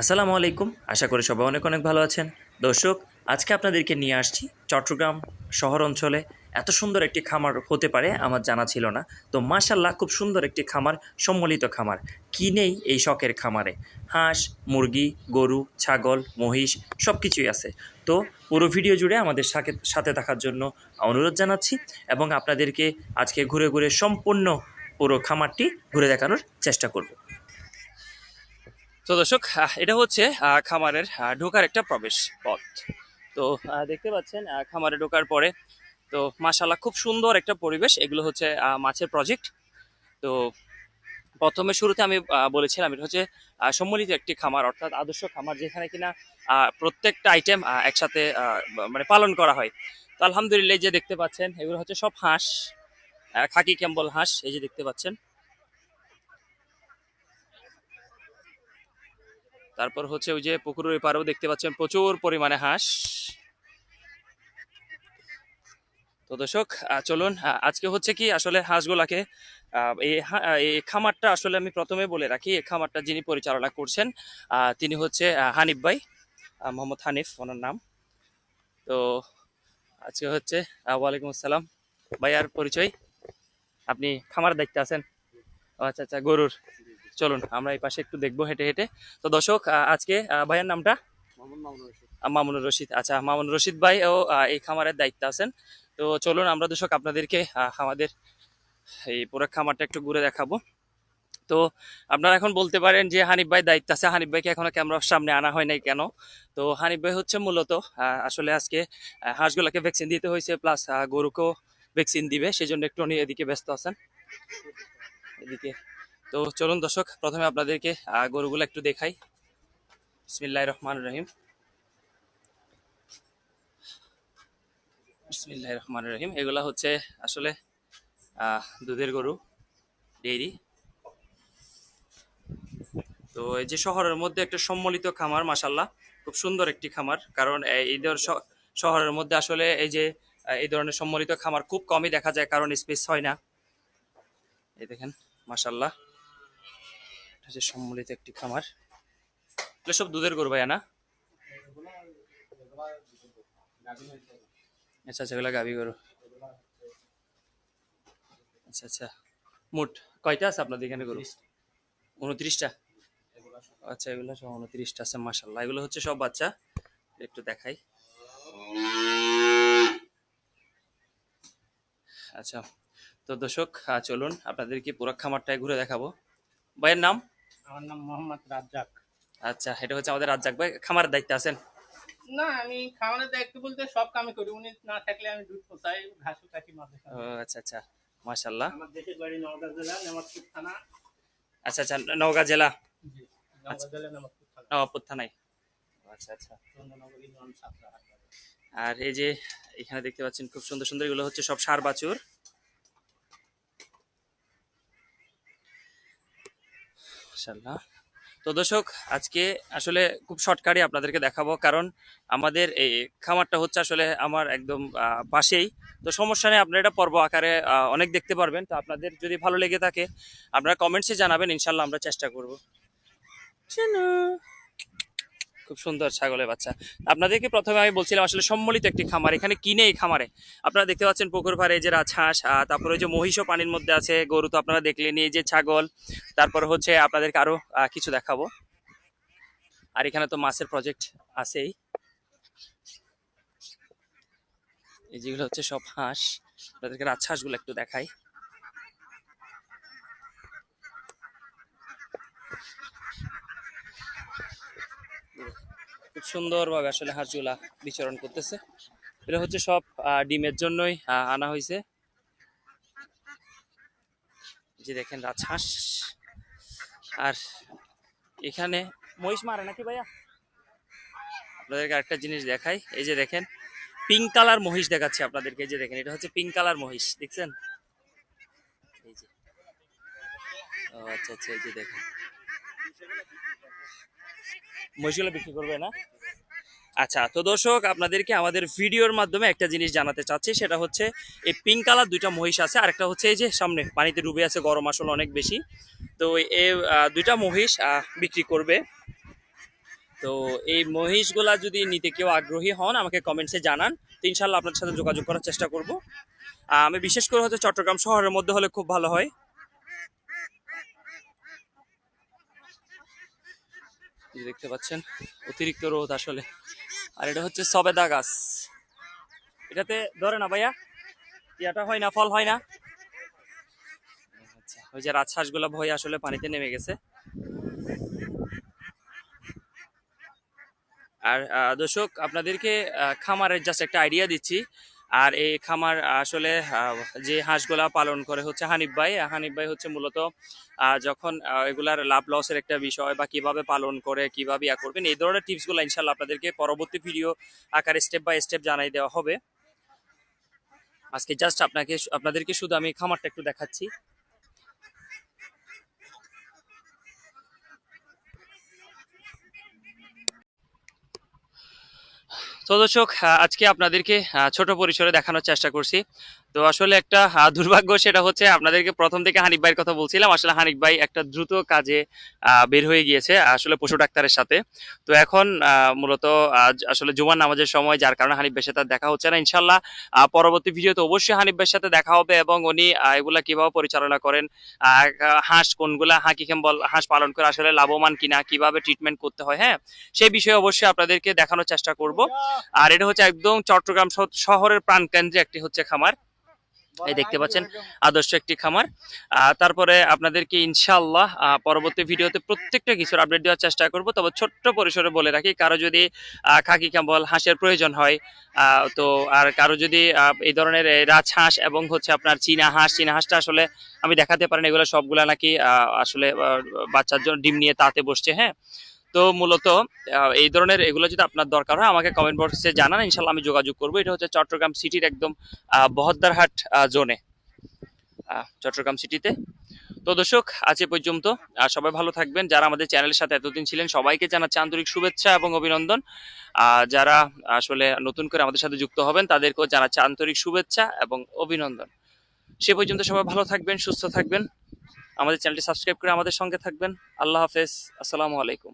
আসসালামু আলাইকুম। আশা করি সবাই অনেক অনেক ভালো আছেন। দর্শক, আজকে আপনাদেরকে নিয়ে আসছি চট্টগ্রাম শহর অঞ্চলে। এত সুন্দর একটি খামার হতে পারে আমার জানা ছিল না। তো মাশাল্লাহ খুব সুন্দর একটি খামার, সম্মিলিত খামার। কি নেই এই শখের খামারে? হাঁস, মুরগি, গরু, ছাগল, মহিষ সব কিছুই আছে। তো পুরো ভিডিও জুড়ে আমাদের সাথে সাথে থাকার জন্য অনুরোধ জানাচ্ছি এবং আপনাদেরকে আজকে ঘুরে ঘুরে সম্পূর্ণ পুরো খামারটি ঘুরে দেখানোর চেষ্টা করব। তো দর্শক এটা হচ্ছে খামারের ঢোকার একটা প্রবেশ পথ। তো দেখতে পাচ্ছেন খামারে ঢোকার পরে তো মাশাল্লাহ খুব সুন্দর একটা পরিবেশ। এগুলো হচ্ছে মাছের প্রজেক্ট তো প্রথমে শুরুতে আমি বলেছিলাম, এটা হচ্ছে সম্মিলিত একটি খামার, অর্থাৎ আদর্শ খামার, যেখানে কিনা প্রত্যেকটা আইটেম একসাথে মানে পালন করা হয়। তো আলহামদুলিল্লাহ যে দেখতে পাচ্ছেন, এগুলো হচ্ছে সব হাঁস। খাকি ক্যাম্বল হাঁস, এই যে দেখতে পাচ্ছেন। তারপর হচ্ছে ওই যে পুকুরের পাড়েও দেখতে পাচ্ছেন প্রচুর পরিমাণে হাঁস। তো দর্শক চলুন আজকে হচ্ছে কি আসলে হাঁসগুলাকে এই খামারটা আসলে আমি প্রথমে বলে রাখি, এই খামারটা যিনি পরিচালনা করছেন তিনি হচ্ছে হানিফ ভাই মোহাম্মদ হানিফ, ওনার নাম। তো আজকে হচ্ছে ওয়ালাইকুম আসসালাম। ভাইয়ার পরিচয় আপনি খামার দায়িত্বে আছেন? আচ্ছা আচ্ছা গরুর। চলুন আমরা এই পাশে একটু দেখব হেঁটে হেঁটে। তো দর্শক আজকে ভাইয়ের নামটা? আহ, মামুনুর রশিদ। আচ্ছা মামুনুর রশিদ ভাই ও এই খামারের দায়িত্বে আছেন। তো চলুন আমরা দর্শক আপনাদেরকে আমাদের এই পুরো খামারটা একটু ঘুরে দেখাবো। তো আপনারা এখন বলতে পারেন যে হানিফ ভাই দায়িত্ব আছে। হানিফ ভাইকে এখনও ক্যামেরার সামনে আনা হয় নাই কেন? তো হানিফ ভাই হচ্ছে মূলত আসলে আজকে হাঁসগুলোকে ভ্যাকসিন দিতে হয়েছে। প্লাস গরুকেও ভ্যাকসিন দিবে সেই জন্য একটু উনি এদিকে ব্যস্ত আছেন। এদিকে। তো চলুন দর্শক, প্রথমে আপনাদেরকে গরুগুলো একটু দেখাই। বিসমিল্লাহ রহমান রহিম। বিসমিল্লাহ রহমান রহিম। এগুলা হচ্ছে আসলে দুধের গরু, ডেইরি। তো এই যে শহরের মধ্যে একটা সম্মিলিত খামার মাসাল্লাহ খুব সুন্দর একটি খামার। কারণ, এই- শহরের মধ্যে আসলে এই যে এই ধরনের সম্মিলিত খামার খুব কমই দেখা যায় কারণ স্পেস হয় না। এই দেখেন মাসাল্লাহ এটা হচ্ছে সম্মিলিত একটি খামার। এগুলো সব দুধের গরু ভাইয়া না? আচ্ছা আচ্ছা এগুলো গাভি গরু। আচ্ছা আচ্ছা। মোট কয়টা আছে আপনাদের এখানে গরু? উনত্রিশটা। আচ্ছা এগুলো সব উনত্রিশটা আছে মাসাল্লাহ এগুলো হচ্ছে সব বাচ্চা। একটু দেখাই। আচ্ছা তো দর্শক চলুন আপনাদেরকে পুরো খামারটায় ঘুরে দেখাবো। ভাইয়ের নাম? আমার নাম মোহাম্মদ রাজ্জাক। আচ্ছা এটা হচ্ছে আমাদের রাজ্জাক ভাই খামারের দায়িত্বে আছেন? না আমি খামারের দায়িত্ব বলতে সব কামই করি উনি না থাকলে আমি দুধ পোষাই ঘাসও কাটি মাঝে ও আচ্ছা আচ্ছা মাশাল্লাহ আমার দেশের বাড়ি নওগাঁ জেলা নেমাজপুর থানা। আচ্ছা আচ্ছা নওগাঁ জেলা? জি নওগাঁ জেলা নেমাজপুর থানা। নবাবপুর থানায় আচ্ছা আচ্ছা। আর এই যে এখানে দেখতে পাচ্ছেন খুব সুন্দর সুন্দর এগুলো হচ্ছে সব সার বাছুর। তো দর্শক, আজকে আসলে খুব শর্টকাটে আপনাদেরকে দেখাবো, কারণ আমাদের এই খামারটা হচ্ছে আসলে আমার একদম পাশেই। তো সমস্যা নেই, আপনারা এটা পর্ব আকারে অনেক দেখতে পারবেন। তো আপনাদের যদি ভালো লেগে থাকে, আপনারা কমেন্টসে জানাবেন ইনশাল্লাহ আমরা চেষ্টা করব। খুব সুন্দর ছাগলের বাচ্চা। আপনাদেরকে প্রথমে আমি বলছিলাম আসলে সম্মিলিত একটি খামার এখানে কিনে এই খামারে? আপনারা দেখতে পাচ্ছেন পুকুর পাড়ে যে রাজহাঁস তারপরে ওই যে মহিষও পানির মধ্যে আছে গরু তো আপনারা দেখলেন এই যে ছাগল তারপর হচ্ছে আপনাদেরকে আরও আহ, কিছু দেখাবো। আর এখানে তো মাছের প্রজেক্ট আছেই। এই যেগুলো হচ্ছে সব হাঁস আপনাদেরকে রাজহাঁসগুলো একটু দেখাই। খুব সুন্দরভাবে আসলে হাঁসগুলা বিচরণ করতেছে। এটা হচ্ছে সব ডিমের জন্যই আনা হয়েছে যে দেখেন রাজহাঁস। আর এখানে মহিষ মারে নাকি ভাইয়া? আপনাদেরকে আরেকটা জিনিস দেখাই। এই যে দেখেন, পিঙ্ক কালার মহিষ দেখাচ্ছে আপনাদেরকে। এই যে দেখেন, এটা হচ্ছে পিঙ্ক কালার মহিষ, দেখছেন? এই যে। ও আচ্ছা আচ্ছা এই যে দেখেন। মহিষগুলো বিক্রি করবে না? আচ্ছা তো দর্শক আপনাদেরকে আমাদের ভিডিওর মাধ্যমে একটা জিনিস জানাতে চাচ্ছি সেটা হচ্ছে এই পিঙ্ক কালার দুইটা মহিষ আছে আর একটা হচ্ছে এই যে সামনে পানিতে ডুবে আছে গরম আসলে অনেক বেশি। তো আহ, দুইটা মহিষ বিক্রি করবে। তো এই মহিষগুলা যদি নিতে কেউ আগ্রহী হন আমাকে কমেন্টসে জানান। তো ইনশাল্লাহ আপনার সাথে যোগাযোগ করার চেষ্টা করব। আমি বিশেষ করে হচ্ছে চট্টগ্রাম শহরের মধ্যে হলে খুব ভালো হয় এই যে দেখতে পাচ্ছেন। অতিরিক্ত রোদ আসলে। আর এটা হচ্ছে সবেদা গাছ। এটাতে ধরে না ভাইয়া? ইয়াটা হয় না, ফল হয় না? আচ্ছা ওই যে রাজহাঁসগুলা ভয় আসলে পানিতে নেমে গেছে। আর দর্শক, আপনাদেরকে খামারের জাস্ট একটা আইডিয়া দিচ্ছি। আর এই খামার আসলে যে হাঁসগুলা পালন করে হচ্ছে হানিফ ভাই হানিফ ভাই হচ্ছে মূলত যখন এগুলার লাভ লসের একটা বিষয় বা কীভাবে পালন করে, কীভাবে ইয়া করবেন, এই ধরনের টিপসগুলো ইনশাল্লাহ আপনাদেরকে পরবর্তী ভিডিও আকারে স্টেপ বাই স্টেপ জানাই দেওয়া হবে। আজকে জাস্ট আপনাকে, আপনাদেরকে শুধু আমি খামারটা একটু দেখাচ্ছি। তো দর্শক আজকে আপনাদেরকে ছোট পরিসরে দেখানোর চেষ্টা করছি। তো আসলে একটা দুর্ভাগ্য, সেটা হচ্ছে আপনাদেরকে প্রথম থেকে হানিফ ভাইয়ের কথা বলছিলাম। আসলে হানিফ ভাই একটা দ্রুত কাজে বের হয়ে গিয়েছে, আসলে পশু ডাক্তারের সাথে। তো এখন মূলত আসলে জুমার নামাজের সময়, যার কারণে হানিফ ভাইয়ের সাথে দেখা হচ্ছে না ইনশাল্লাহ পরবর্তী ভিডিওতে অবশ্যই হানিফ ভাইয়ের সাথে দেখা হবে এবং উনি এগুলা কীভাবে পরিচালনা করেন হাঁস কোনগুলা হাঁকি বল হাঁস পালন করে আসলে লাভবান কিনা, কীভাবে ট্রিটমেন্ট করতে হয় হ্যাঁ? সেই বিষয়ে অবশ্যই আপনাদেরকে দেখানোর চেষ্টা করব। আর এটা হচ্ছে একদম চট্টগ্রাম শহ- শহরের প্রাণকেন্দ্রে একটি হচ্ছে খামার। এই দেখতে পাচ্ছেন আদর্শ একটি খামার। তারপরে আপনাদেরকে ইনশাআল্লাহ আহ, পরবর্তী ভিডিওতে প্রত্যেকটা কিছুর আপডেট দেওয়ার চেষ্টা করব। তবে ছোট্ট পরিসরে বলে রাখি কারও যদি আহ, খাকি কাম্বল হাঁসের প্রয়োজন হয় আহ, তো আর কারও যদি আহ, এই ধরনের রাজহাঁস এবং হচ্ছে আপনার চীনা হাঁস চীনা হাঁসটা আসলে আমি দেখাতে পারেন এগুলো সবগুলা নাকি আহ, আসলে বাচ্চার জন্য ডিম নিয়ে তাতে বসছে হ্যাঁ। তো মূলত এই ধরনের এগুলো যদি আপনার দরকার হয়, আমাকে কমেন্ট বক্সে জানান, ইনশাল্লাহ আমি যোগাযোগ করব। এটা হচ্ছে চট্টগ্রাম সিটির একদম বহদ্দারহাট জোনে চট্টগ্রাম সিটিতে তো দর্শক, আজ এ পর্যন্ত আর সবাই ভালো থাকবেন। যারা আমাদের চ্যানেলের সাথে এতদিন ছিলেন, সবাইকে জানাচ্ছি আন্তরিক শুভেচ্ছা এবং অভিনন্দন। যারা আসলে নতুন করে আমাদের সাথে যুক্ত হবেন, তাদেরকেও জানাচ্ছি আন্তরিক শুভেচ্ছা এবং অভিনন্দন। সে পর্যন্ত সবাই ভালো থাকবেন, সুস্থ থাকবেন। আমাদের চ্যানেলটি সাবস্ক্রাইব করে আমাদের সঙ্গে থাকবেন। আল্লাহ হাফেজ। আসসালামু আলাইকুম।